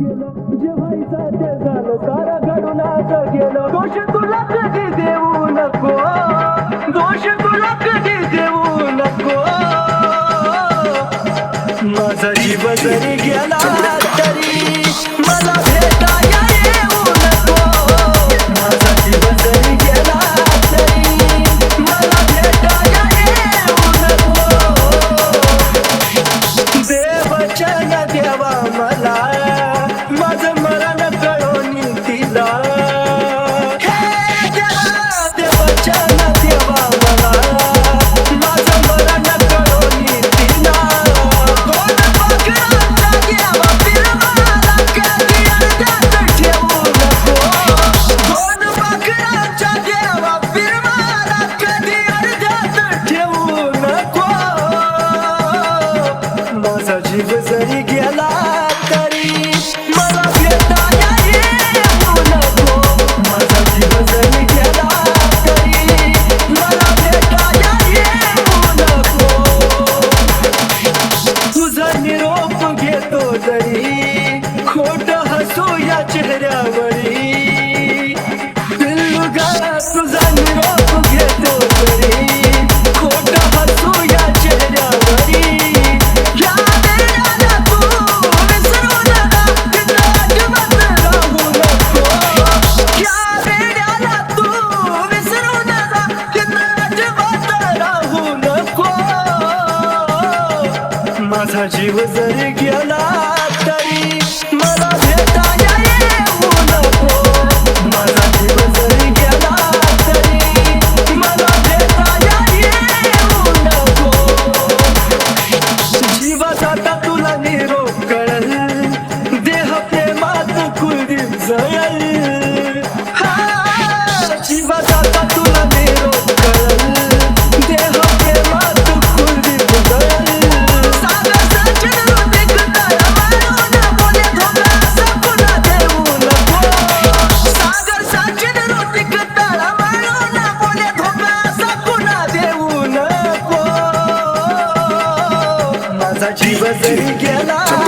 केलं जे ते झालं. घडून असं गेलं. दोष तुला कधी देऊ नको? दोष तुला कधी देऊ नको? माझा जीव जरी गेला तरी मला भेटा येऊ नको. माझा जीव जरी गेला तरी मला येऊ नको. देवचन देवा मला माझा जीव जरी गेला तरी. मला भेटाया येऊ नको माझा जीव जरी गेला तरी. मला भेटाया येऊ नको तुझा निरोप घेतो जरी. खोट हसू या चेहऱ्यावरी. माझा जीव जरी गेला तरी मला भेटाया माझा जीव जरी गेला तरी मला जीवाचा तुला निरोप कळल. देह प्रेमात कुलदीप जळल ativas erguelas